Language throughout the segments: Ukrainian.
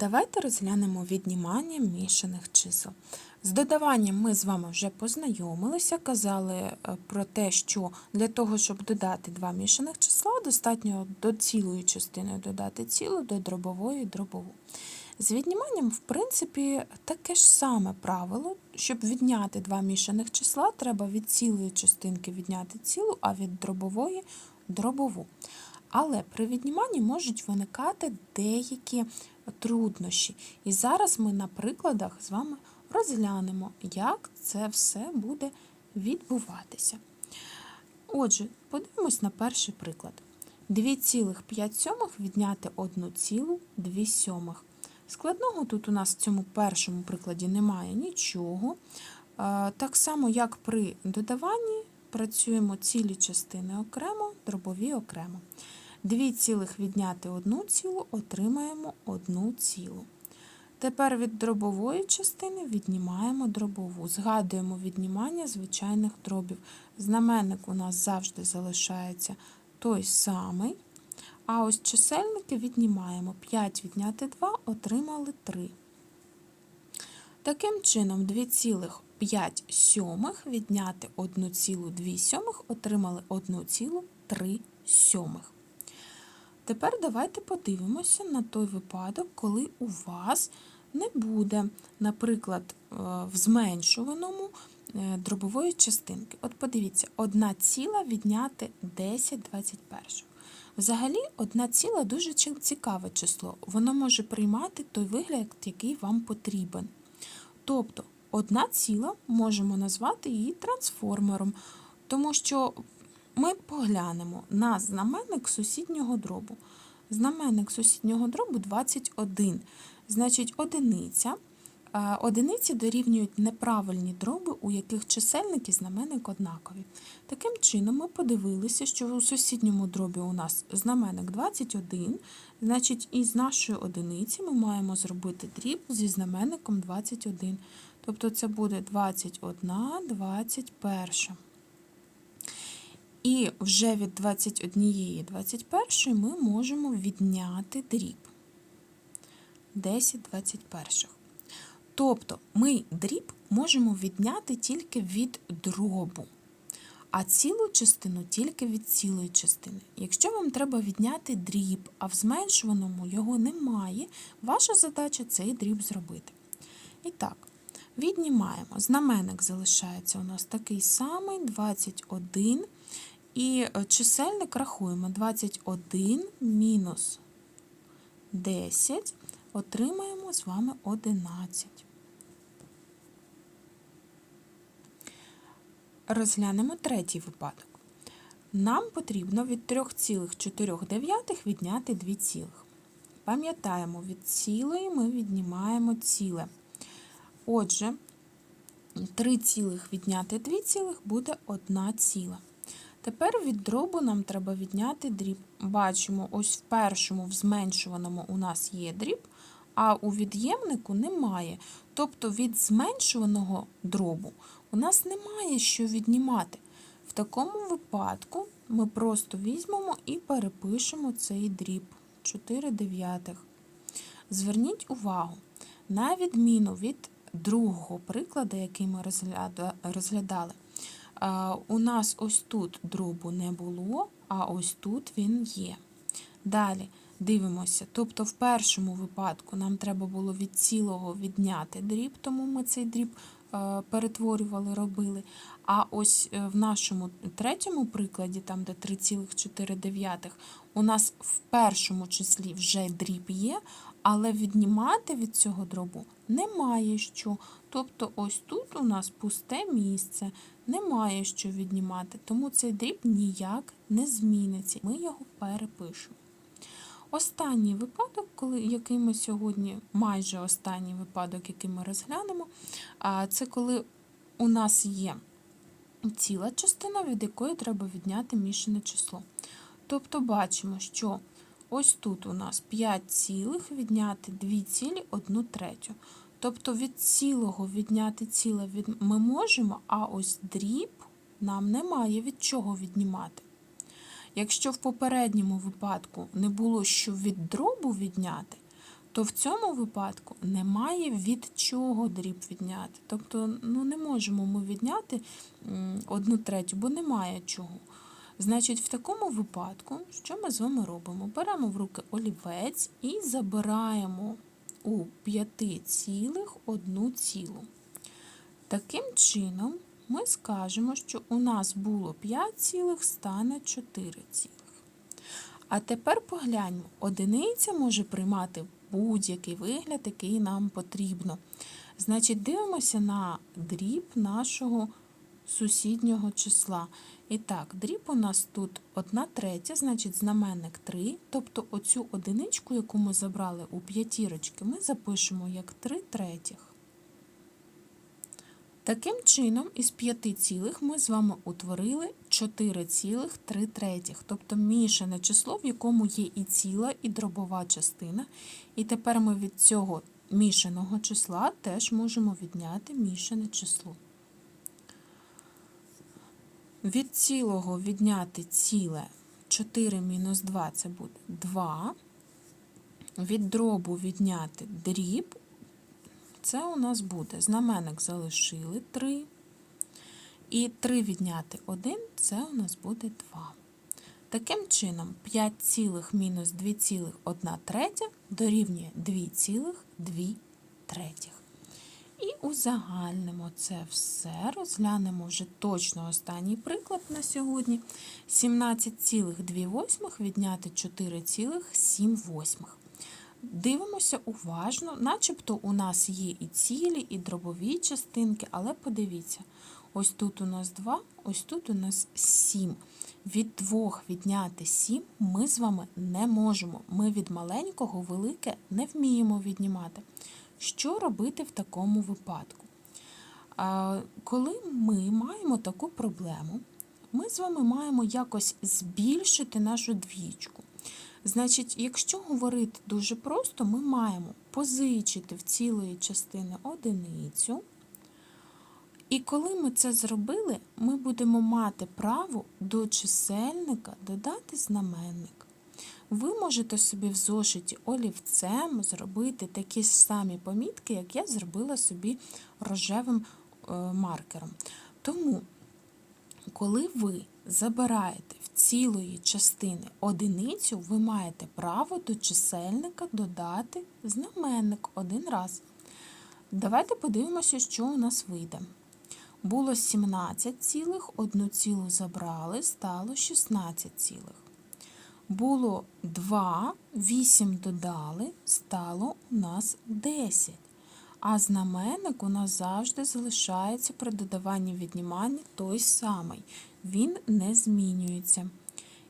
Давайте розглянемо віднімання мішаних чисел. З додаванням ми з вами вже познайомилися, казали е, про те, що для того, щоб додати два мішаних числа, достатньо до цілої частини додати цілу, до дробової дробову. З відніманням, в принципі, таке ж саме правило. Щоб відняти два мішаних числа, треба від цілої частинки відняти цілу, а від дробової дробову. Але при відніманні можуть виникати деякі труднощі. І зараз ми на прикладах з вами розглянемо, як це все буде відбуватися. Отже, подивимось на перший приклад. 2,5 відняти 1,2 сьомих. Складного тут у нас в цьому першому прикладі немає нічого. Е, Так само, як при додаванні, працюємо цілі частини окремо, дробові окремо. 2 цілих відняти 1 цілу, отримаємо 1 цілу. Тепер від дробової частини віднімаємо дробову. Згадуємо віднімання звичайних дробів. Знаменник у нас завжди залишається той самий. А ось чисельники віднімаємо. 5 відняти 2, отримали 3. Таким чином, 2,5 сьомих відняти 1,2 сьомих, отримали 1,3 сьомих. Тепер давайте подивимося на той випадок, коли у вас не буде, наприклад, е, в зменшуваному е, дробової частинки. От подивіться, 1 ціла відняти 10 21. Взагалі, 1 ціла дуже цікаве число. Воно може приймати той вигляд, який вам потрібен. Тобто, 1 ціла можемо назвати її трансформером, тому що ми поглянемо на знаменник сусіднього дробу. Знаменник сусіднього дробу 21. Значить, одиниця. Е, Одиниці дорівнюють неправильні дроби, у яких чисельник і знаменник однакові. Таким чином, ми подивилися, що у сусідньому дробі у нас знаменник 21, значить, із нашої одиниці ми маємо зробити дріб зі знаменником 21. Тобто це буде 21, 21. І вже від 21 21 ми можемо відняти дріб 10 21. Тобто ми дріб можемо відняти тільки від дробу, а цілу частину тільки від цілої частини. Якщо вам треба відняти дріб, а в зменшуваному його немає, ваша задача цей дріб зробити. І так, віднімаємо. Знаменник залишається у нас такий самий 21. І е, чисельник рахуємо 21 мінус 10, отримаємо з вами 11. Розглянемо третій випадок. Нам потрібно від 3,4 відняти 2 цілих. Пам'ятаємо, від цілої ми віднімаємо ціле. Отже, 3 цілих відняти 2 цілих буде 1 ціла. Тепер від дробу нам треба відняти дріб. Бачимо, ось в першому, в зменшуваному у нас є дріб, а у від'ємнику немає. Тобто від зменшуваного дробу у нас немає що віднімати. В такому випадку ми просто візьмемо і перепишемо цей дріб 4 дев'ятих. Зверніть увагу, на відміну від другого прикладу, який ми розглядали, у нас ось тут дробу не було, а ось тут він є. Далі дивимося. Тобто, в першому випадку нам треба було від цілого відняти дріб, тому ми цей дріб перетворювали, робили. А ось е, в нашому третьому прикладі, там де 3,4, у нас в першому числі вже дріб є, але віднімати від цього дробу немає що. Тобто ось тут у нас пусте місце, немає що віднімати, тому цей дріб ніяк не зміниться. Ми його перепишемо. Останній випадок, коли, який ми сьогодні, майже останній випадок, який ми розглянемо, це коли у нас є ціла частина, від якої треба відняти мішане число. Тобто бачимо, що ось тут у нас 5 цілих відняти 2 цілі 1 третю. Тобто від цілого відняти ціле ми можемо, а ось дріб нам немає від чого віднімати. Якщо в попередньому випадку не було що від дробу відняти, то в цьому випадку немає від чого дріб відняти. Тобто ну, не можемо ми відняти одну третю, бо немає чого. Значить, в такому випадку, що ми з вами робимо? Беремо в руки олівець і забираємо у п'яти цілих одну цілу. Таким чином, ми скажемо, що у нас було 5 цілих, стане 4 цілих. А тепер погляньмо, одиниця може приймати будь-який вигляд, який нам потрібно. Значить, дивимося на дріб нашого сусіднього числа. І так, дріб у нас тут 1 третя, значить знаменник 3. Тобто оцю одиничку, яку ми забрали у п'ятірочки, ми запишемо як 3 третіх. Таким чином, із 5 цілих ми з вами утворили 4 цілих 3 третіх, тобто мішане число, в якому є і ціла, і дробова частина. І тепер ми від цього мішаного числа теж можемо відняти мішане число. Від цілого відняти ціле 4 мінус 2 це буде 2. Від дробу відняти дріб це у нас буде знаменник залишили 3. І 3 відняти 1 це у нас буде 2. Таким чином, 5 цілих мінус 2 цілих 1 третя дорівнює 2 цілих 2 третіх. І узагальнимо це все. Розглянемо вже точно останній приклад на сьогодні. 17,2 відняти 4,7. Дивимося уважно, начебто у нас є і цілі, і дробові частинки, але подивіться, ось тут у нас 2, ось тут у нас 7. Від 2 відняти 7 ми з вами не можемо. Ми від маленького велике не вміємо віднімати. Що робити в такому випадку? Коли ми маємо таку проблему, ми з вами маємо якось збільшити нашу двічку. Значить, якщо говорити дуже просто, ми маємо позичити в цілої частини одиницю. І коли ми це зробили, ми будемо мати право до чисельника додати знаменник. Ви можете собі в зошиті олівцем зробити такі ж самі помітки, як я зробила собі рожевим е, маркером. Тому, коли ви забираєте в цілої частини одиницю, ви маєте право до чисельника додати знаменник один раз. Давайте подивимося, що у нас вийде. Було 17 цілих, одну цілу забрали, стало 16 цілих. Було 2, 8 додали, стало у нас 10. А знаменник у нас завжди залишається при додаванні віднімання той самий. Він не змінюється.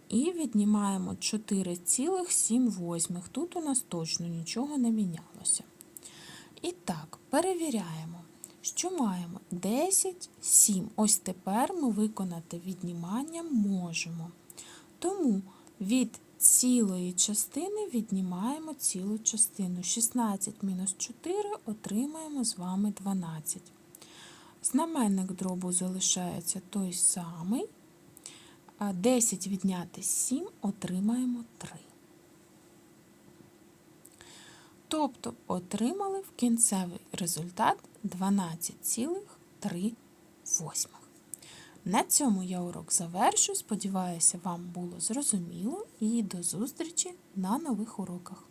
І віднімаємо 4,7. Тут у нас точно нічого не мінялося. І так, перевіряємо, що маємо 10, 7. Ось тепер ми виконати віднімання можемо. Тому від цілої частини віднімаємо цілу частину. 16 мінус 4 отримаємо з вами 12. Знаменник дробу залишається той самий. 10 відняти 7 отримаємо 3. Тобто отримали в кінцевий результат 12,3. На цьому я урок завершу. Сподіваюся, вам було зрозуміло і до зустрічі на нових уроках.